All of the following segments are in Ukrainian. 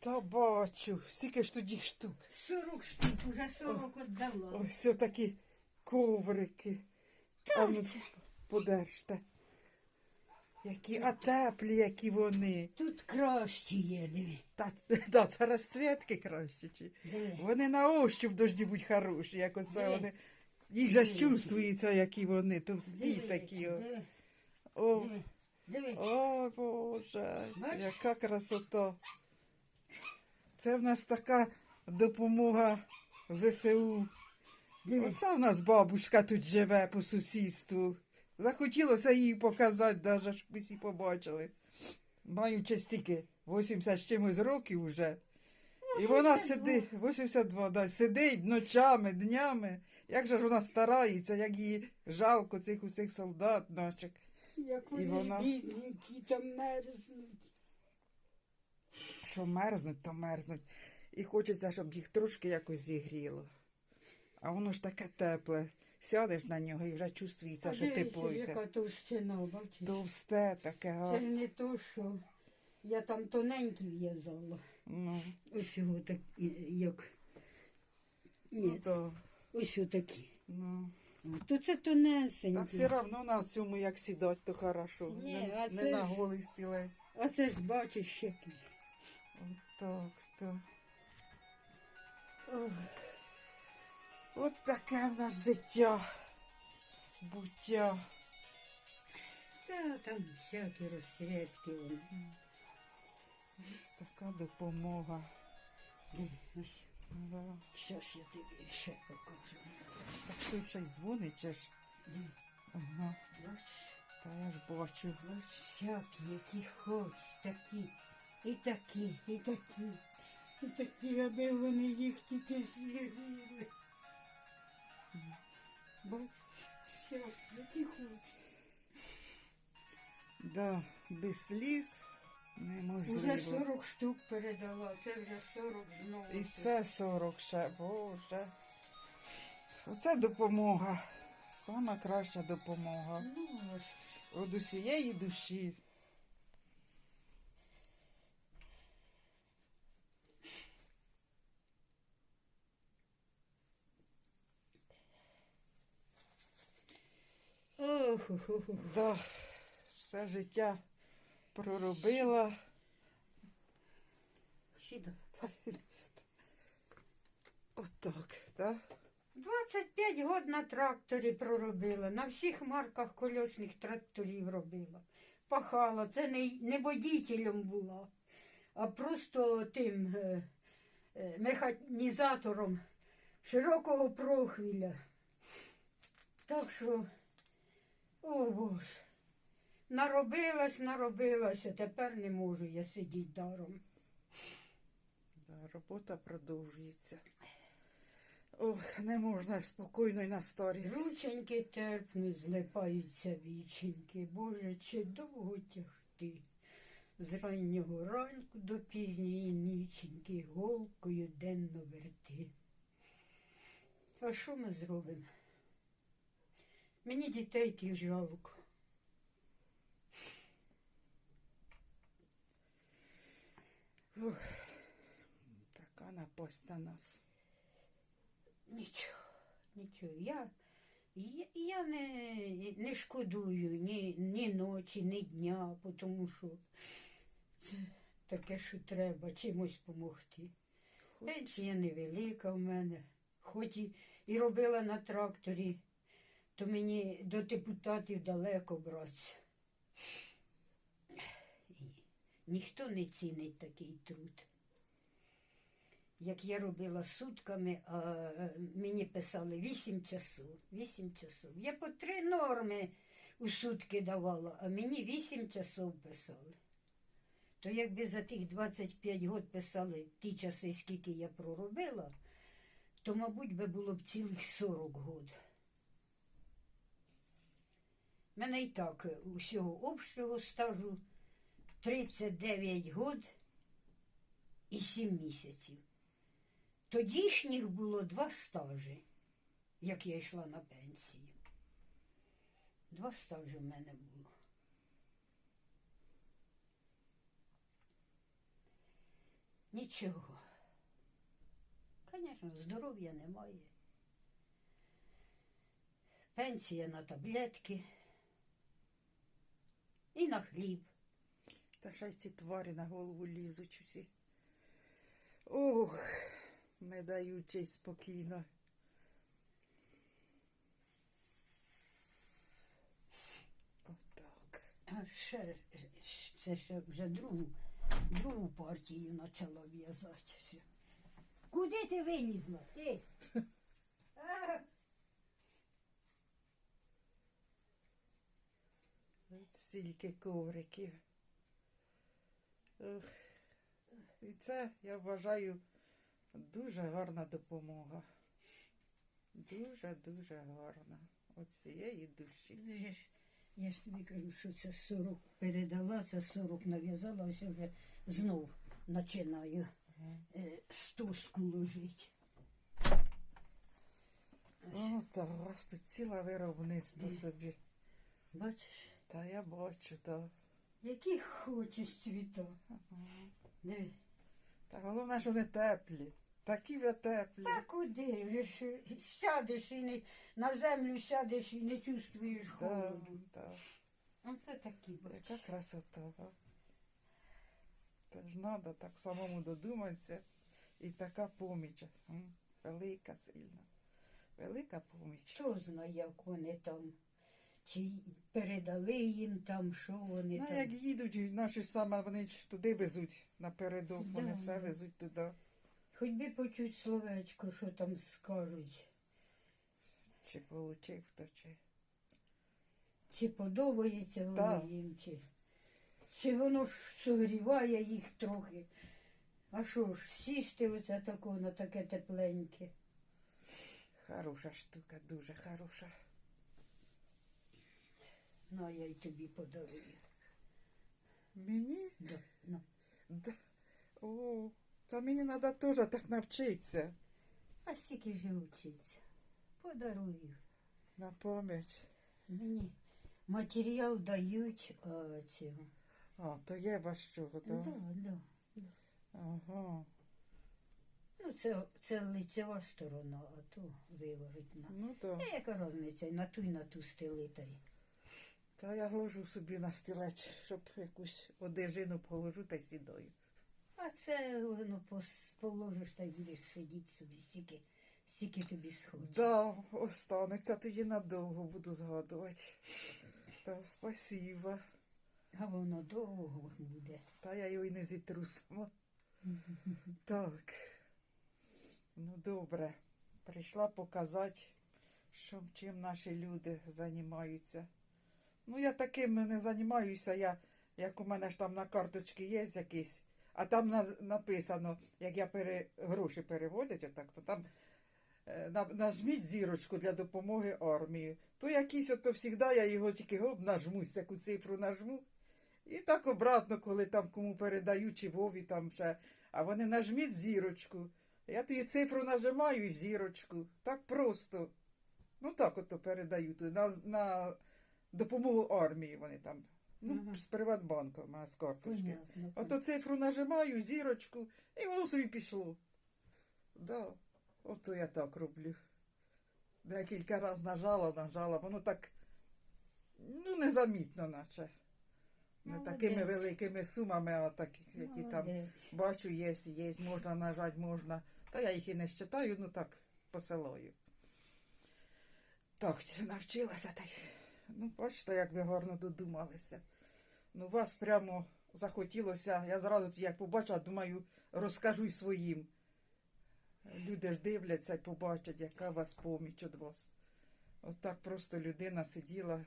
Та бачу, скільки ж тоді штук. 40 штук, уже 40 віддала. Ось такі коврики. А ну, подержте. Які, а теплі, які вони. Тут кращі є, диви. Та, та це розцвітки краще. Чи. Диви. Вони на ощуп должні бути хороші, як оце Диви. вони. Їх же ж чувствується, які вони, товсті Диви, такі. О. диви, О, диви. О, Боже, Бачиш? яка красота. Це в нас така допомога ЗСУ. Оце в нас бабушка тут живе по сусідству. Захотілося їй показати, навіть, щоб ми всі побачили. Маючи стільки 80 з чимось років вже. І вона сидить, 82, да, сидить ночами, днями. Як же ж вона старається, як їй жалко цих усіх солдат наших. Як І вони вона- бідні, які там мерзнуть. Що мерзнуть, то мерзнуть. І хочеться, щоб їх трошки якось зігріло. А воно ж таке тепле. Сядеш на нього і вже чувствується, А що тепло яка товщина, бачиш? Товсте таке, Це а. ж не то, що я там тоненькі в'язала. Ну, Ось його так, як. ну, то, ось отакі. ну. То це тонесенькі. Та все одно на цьому як сідать, то хорошо. Ні, не, а не це на голий стілець. А це ж бачиш ще. Так, так. Ох, От таке в нас життя. Буття. Та там всякі розсвітки. Ось така допомога. Ось, Да. щас я тобі ще покажу. Так хтось ще й дзвонить, чи ж? Ага. бачиш? Та я ж бачу. Ось всякі, які хочеш, такі, і такі, і такі, і такі, аби вони їх тільки з'їли. Бачиш, всякі, які хочеш. Да, без сліз неможливо. Уже 40 штук передала, це вже 40 знову. І це 40 ще, боже. Оце допомога. Сама краща допомога. Ну, ось. Усієї душі. Ох, ох, ох, ох. Да, все життя проробила. Сіда. Отак, так? 25 год на тракторі проробила, на всіх марках кольосних тракторів робила. Пахала, це не, не водітелем була, а просто тим е, е, механізатором широкого прохвіля. Так що, о Боже, наробилась, наробилася, тепер не можу я сидіти даром. Да, робота продовжується. Ох, не можна спокійно й на старість. Рученьки терпнуть, злипаються віченьки. Боже, чи довго тягти? З раннього ранку до пізньої ніченьки голкою денно верти. А що ми зробимо? Мені дітей тих жалко. Така напасть на нас. Нічого, нічого. Я, я, я не, не шкодую ні, ні ночі, ні дня, тому що це таке, що треба чимось допомогти. Пенсія невелика в мене, хоч і, і робила на тракторі, то мені до депутатів далеко братися. Ніхто не цінить такий труд. Як я робила сутками, а е, мені писали 8 часов. 8 часов. Я по три норми у сутки давала, а мені 8 часов писали. То якби за тих 25 год писали ті часи, скільки я проробила, то, мабуть, би було б цілих 40 год. Мене і так е, усього общого стажу 39 год і 7 місяців. Тодішніх було два стажі, як я йшла на пенсію. Два стажі в мене було. Нічого. Звісно, здоров'я немає. Пенсія на таблетки і на хліб. Та ще й ці тварі на голову лізуть усі. Ох, не дають їй спокійно. Отак. А ще, це ще вже другу, другу партію почала в'язати. Все. Куди ти вилізла? Ти? А, От Стільки ковриків. Ох. І це, я вважаю, дуже гарна допомога. Дуже-дуже гарна. От цієї душі. Я ж тобі кажу, що це 40 передала, це 40 нав'язала, ось вже знов починаю е, стоску ложить. О, та у вас тут ціле виробництво собі. Бачиш, Та я бачу, та. які хочеш цвіта. Диви. Та головне, що вони теплі. Такі вже теплі. Та куди вже ж сядеш і не на землю сядеш і не чувствуєш холоду. да. Оце такі Яка красота. а? Та ж треба так самому додуматися. І така поміч. Велика, сильна. Велика поміч. Хто знає, як вони там, чи передали їм там, що вони Ну, там. як їдуть, наші саме вони ж туди везуть напередок, вони все везуть туди. Хоч би почуть словечко, що там скажуть. Чи получив хто, чи. Чи подобається воно Так. їм, чи, чи воно ж согріває їх трохи. А що ж, сісти оце тако на таке тепленьке. Хороша штука, дуже хороша. Ну, я й тобі подарую. Мені? Да, ну. Да. О, та мені треба теж так навчитися. А стільки ж вчиться. Подарую. На пам'ять. Мені матеріал дають, а цього. А, то є ваш чого, Да, так? да. Ага. Ну, це, це лицева сторона, а то виворотна. Ну так. Та яка різниця, і на ту, і на ту стили та я ложу собі на стілець, щоб якусь одежину положу та й сідаю. А це пос- положиш та й будеш сидіти собі, стільки, стільки тобі схоче. Да, останеться тоді надовго буду згадувати. Та спасіба. А воно довго буде. Та я його й не зітру сама. Так. Ну добре. Прийшла показати, що чим наші люди займаються. Ну, я таким не займаюся, я, як у мене ж там на карточці є якийсь, а там на- написано, як я пере, гроші переводять, отак, то там е, на- нажміть зірочку для допомоги армії. То якийсь ото завжди я його тільки гоп нажмусь, таку цифру нажму. І так обратно, коли там кому передаю, чи Вові там ще. А вони нажміть зірочку. Я тоді цифру нажимаю зірочку. Так просто. Ну так ото передаю. На, на допомогу армії вони там. Ну, Ага. з Приватбанком, а з карточки. Ото цифру нажимаю, зірочку, і воно собі пішло. Да, ото я так роблю. Декілька разів нажала, нажала, воно так, ну, незамітно, наче. Не Молодець. такими великими сумами, а такі, які там бачу, є, є, можна нажати, можна. Та я їх і не считаю, ну так, посилаю. Так, навчилася так. Ну, бачите, як ви гарно додумалися. Ну, вас прямо захотілося. Я зразу як побачила, думаю, розкажу й своїм. Люди ж дивляться і побачать, яка вас поміч від вас. От так просто людина сиділа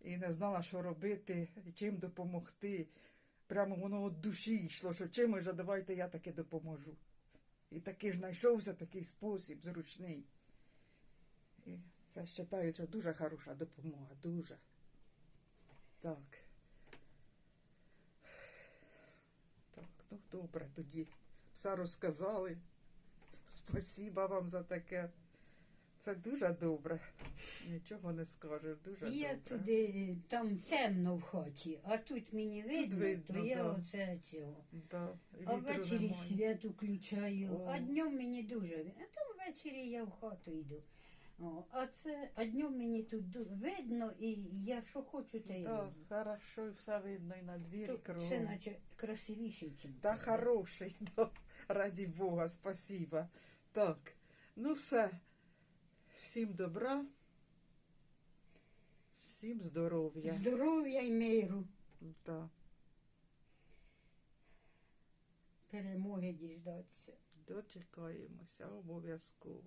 і не знала, що робити, чим допомогти. Прямо воно від душі йшло, що чим же давайте я таки допоможу. І таки ж знайшовся такий спосіб зручний. Це вважаю, що дуже хороша допомога, дуже. Так. Так, ну добре тоді. Все розказали. Спасіба вам за таке. Це дуже добре. Нічого не скажеш, дуже Я добре. туди, там темно в хаті, а тут мені видно, видно, то я да. оце цього. Да, А ввечері свят включаю, О. а днем мені дуже. А то ввечері я в хату йду. О, а це, а днем мені тут ду- видно, і я що хочу, те й Да, роблю. хорошо, і все видно і на двірі То кругом. наче красивіше, ніж Та хороший, да. раді Бога, спасіба. Так, ну все. Всім добра, всім здоров'я. Здоров'я й миру, Да. перемоги діждатися. Дочекаємося обов'язково.